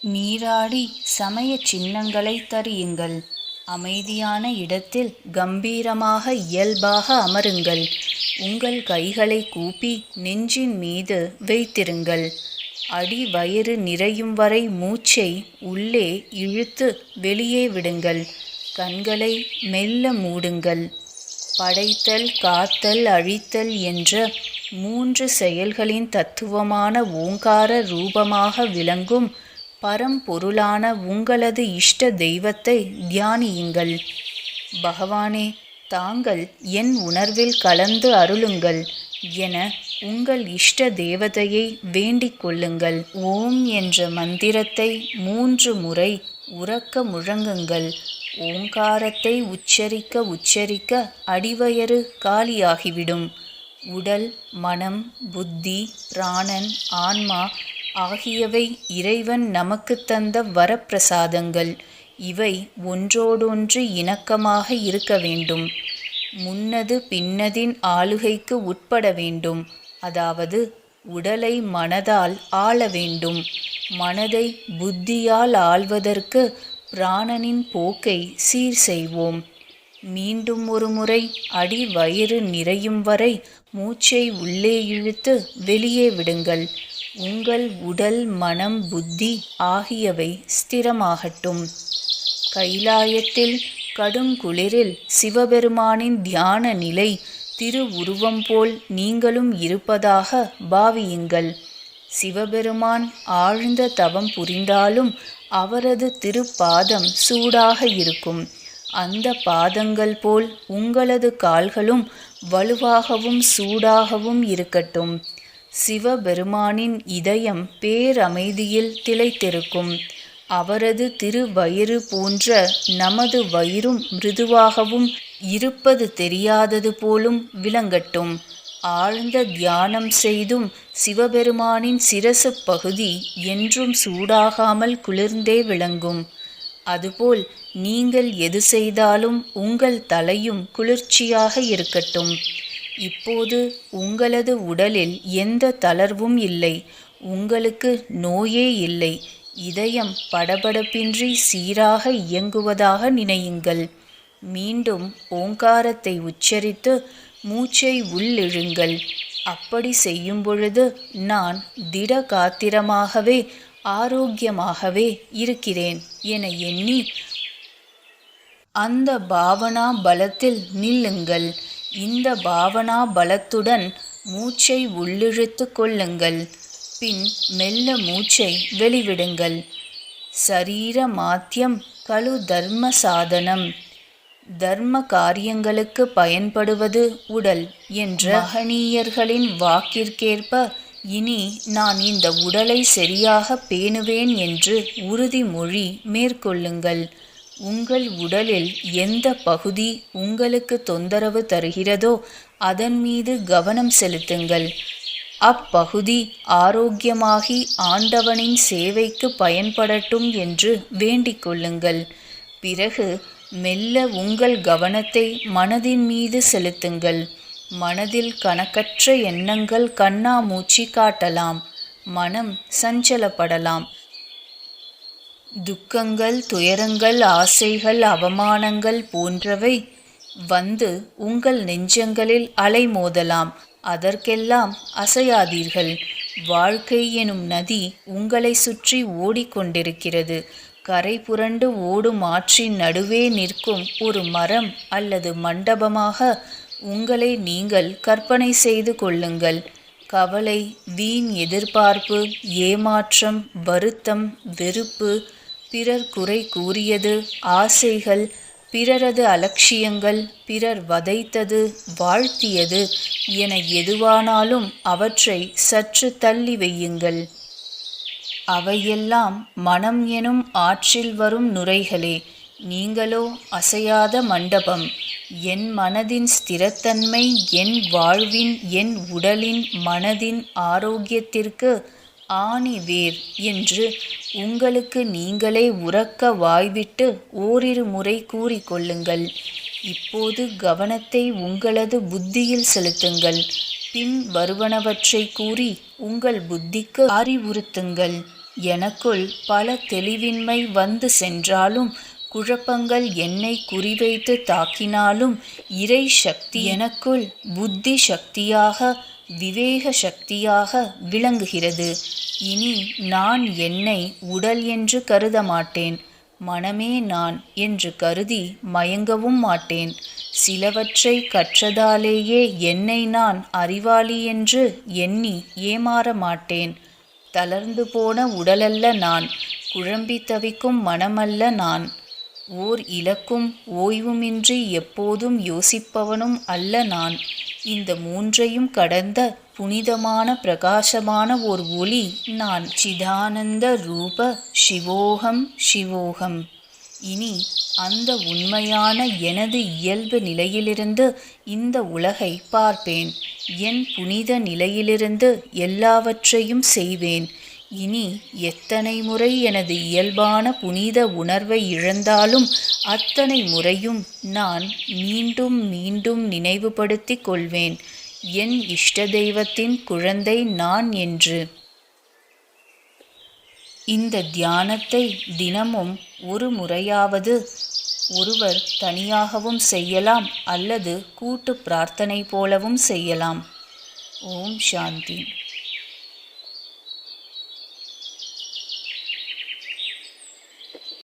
நீராடி சமய சின்னங்களை தரியுங்கள். அமைதியான இடத்தில் கம்பீரமாக இயல்பாக அமருங்கள். உங்கள் கைகளை கூப்பி நெஞ்சின் மீது வைத்திருங்கள். அடி வயிறு நிறையும் வரை மூச்சை உள்ளே இழுத்து வெளியே விடுங்கள். கண்களை மெல்ல மூடுங்கள். படைத்தல் காத்தல் அழித்தல் என்ற மூன்று செயல்களின் தத்துவமான ஓங்கார ரூபமாக விளங்கும் பரம்பொருளான உங்களது இஷ்ட தெய்வத்தை தியானியுங்கள். பகவானே தாங்கள் என் உணர்வில் கலந்து அருளுங்கள் என உங்கள் இஷ்ட தேவதையை வேண்டிக் கொள்ளுங்கள். ஓம் என்ற மந்திரத்தை மூன்று முறை உறக்க முழங்குங்கள். ஓங்காரத்தை உச்சரிக்க உச்சரிக்க அடிவயறு காலியாகிவிடும். உடல் மனம் புத்தி பிராணன் ஆன்மா ஆகியவை இறைவன் நமக்கு தந்த வரப்பிரசாதங்கள். இவை ஒன்றோடொன்று இணக்கமாக இருக்க வேண்டும். முன்னது பின்னதின் ஆளுகைக்கு உட்பட வேண்டும். அதாவது உடலை மனதால் ஆள வேண்டும். மனதை புத்தியால் ஆள்வதற்கு பிராணனின் போக்கை சீர் செய்வோம். மீண்டும் ஒரு முறை அடி வயிறு நிறையும் வரை மூச்சை உள்ளே இழுத்து வெளியே விடுங்கள். உங்கள் உடல் மனம் புத்தி ஆகியவை ஸ்திரமாகட்டும். கைலாயத்தில் கடும் குளிரில் சிவபெருமானின் தியான நிலை திரு உருவம் போல் நீங்களும் இருப்பதாக பாவியுங்கள். சிவபெருமான் ஆழ்ந்த தவம் புரிந்தாலும் அவரது திருப்பாதம் சூடாக இருக்கும். அந்த பாதங்கள் போல் உங்களது கால்களும் வலுவாகவும் சூடாகவும் இருக்கட்டும். சிவபெருமானின் இதயம் பேரமைதியில் திளைத்திருக்கும். அவரது திருவயிறு போன்ற நமது வயிறும் மிருதுவாகவும் இருப்பது தெரியாதது போலும் விளங்கட்டும். ஆழ்ந்த தியானம் செய்தும் சிவபெருமானின் சிரசு பகுதி என்றும் சூடாகாமல் குளிர்ந்தே விளங்கும். அதுபோல் நீங்கள் எது செய்தாலும் உங்கள் தலையும் குளிர்ச்சியாக இருக்கட்டும். இப்போது உங்களது உடலில் எந்த தளர்வும் இல்லை. உங்களுக்கு நோயே இல்லை. இதயம் படபடப்பின்றி சீராக இயங்குவதாக நினையுங்கள். மீண்டும் ஓங்காரத்தை உச்சரித்து மூச்சை உள்ளிழுங்கள். அப்படி செய்யும் பொழுது நான் திட காத்திரமாகவே ஆரோக்கியமாகவே இருக்கிறேன் என எண்ணி அந்த பாவனா பலத்தில் நில்லுங்கள். இந்த பாவனா பலத்துடன் மூச்சை உள்ளிழுத்து கொள்ளுங்கள். பின் மெல்ல மூச்சை வெளிவிடுங்கள். சரீர மாத்தியம் கழு தர்ம சாதனம். தர்ம காரியங்களுக்கு பயன்படுவது உடல் என்ற மகனீயர்களின் வாக்கிற்கேற்ப இனி நான் இந்த உடலை சரியாக பேணுவேன் என்று உறுதிமொழி மேற்கொள்ளுங்கள். உங்கள் உடலில் எந்த பகுதி உங்களுக்கு தொந்தரவு தருகிறதோ அதன் மீது கவனம் செலுத்துங்கள். அப்பகுதி ஆரோக்கியமாகி ஆண்டவனின் சேவைக்கு பயன்படட்டும் என்று வேண்டிக் கொள்ளுங்கள். பிறகு மெல்ல உங்கள் கவனத்தை மனதின் மீது செலுத்துங்கள். மனதில் கணக்கற்ற எண்ணங்கள் கண்ணாமூச்சி காட்டலாம். மனம் சஞ்சலப்படலாம். துக்கங்கள் துயரங்கள் ஆசைகள் அவமானங்கள் போன்றவை வந்து உங்கள் நெஞ்சங்களில் அலைமோதலாம். அதற்கெல்லாம் அசையாதீர்கள். வாழ்க்கை எனும் நதி உங்களை சுற்றி ஓடிக்கொண்டிருக்கிறது. கரை புரண்டு ஓடும் ஆற்றின் நடுவே நிற்கும் ஒரு மரம் அல்லது மண்டபமாக உங்களை நீங்கள் கற்பனை செய்து கொள்ளுங்கள். கவலை வீண் எதிர்பார்ப்பு ஏமாற்றம் வருத்தம் வெறுப்பு பிறர் குறை கூறியது ஆசைகள் பிறரது அலட்சியங்கள் பிறர் வதைத்தது வாழ்த்தியது என எதுவானாலும் அவற்றை சற்று தள்ளி வையுங்கள். அவையெல்லாம் மனம் எனும் ஆற்றில் வரும் நுரைகளே நீங்களோ அசையாத மண்டபம் என் மனதின் ஸ்திரத்தன்மை என் வாழ்வின் என் உடலின் மனதின் ஆரோக்கியத்திற்கு ஆணி வேர் என்று உங்களுக்கு நீங்களே உறக்க வாய்விட்டு ஓரிரு முறை கூறிக்கொள்ளுங்கள். இப்போது கவனத்தை உங்களது புத்தியில் செலுத்துங்கள். பின் வருவனவற்றை கூறி உங்கள் புத்திக்கு அறிவுறுத்துங்கள். எனக்குள் பல தெளிவின்மை வந்து சென்றாலும் குழப்பங்கள் என்னை குறிவைத்து தாக்கினாலும் இறை சக்தி எனக்குள் புத்தி சக்தியாக விவேக சக்தியாக விளங்குகிறது. இனி நான் என்னை உடல் என்று கருத மாட்டேன். மனமே நான் என்று கருதி மயங்கவும் மாட்டேன். சிலவற்றை கற்றதாலேயே என்னை நான் அறிவாளி என்று எண்ணி ஏமாற மாட்டேன். தளர்ந்து போன உடலல்ல நான் குழம்பி தவிக்கும் மனமல்ல நான். ஓர் இலக்கும் ஓய்வுமின்றி எப்போதும் யோசிப்பவனும் அல்ல நான். இந்த மூன்றையும் கடந்த புனிதமான பிரகாசமான ஓர் ஒளி நான் சிதானந்த ரூப சிவோகம் சிவோகம். இனி அந்த உண்மையான எனது இயல்பு நிலையிலிருந்து இந்த உலகை பார்ப்பேன். என் புனித நிலையிலிருந்து எல்லாவற்றையும் செய்வேன். இனி எத்தனை முறை எனது இயல்பான புனித உணர்வை இழந்தாலும் அத்தனை முறையும் நான் மீண்டும் மீண்டும் நினைவுபடுத்திக் கொள்வேன். என் இஷ்ட தெய்வத்தின் குழந்தை நான் என்று. இந்த தியானத்தை தினமும் ஒரு முறையாவது ஒருவர் தனியாகவும் செய்யலாம் அல்லது கூட்டு பிரார்த்தனை போலவும் செய்யலாம். ஓம் சாந்தி.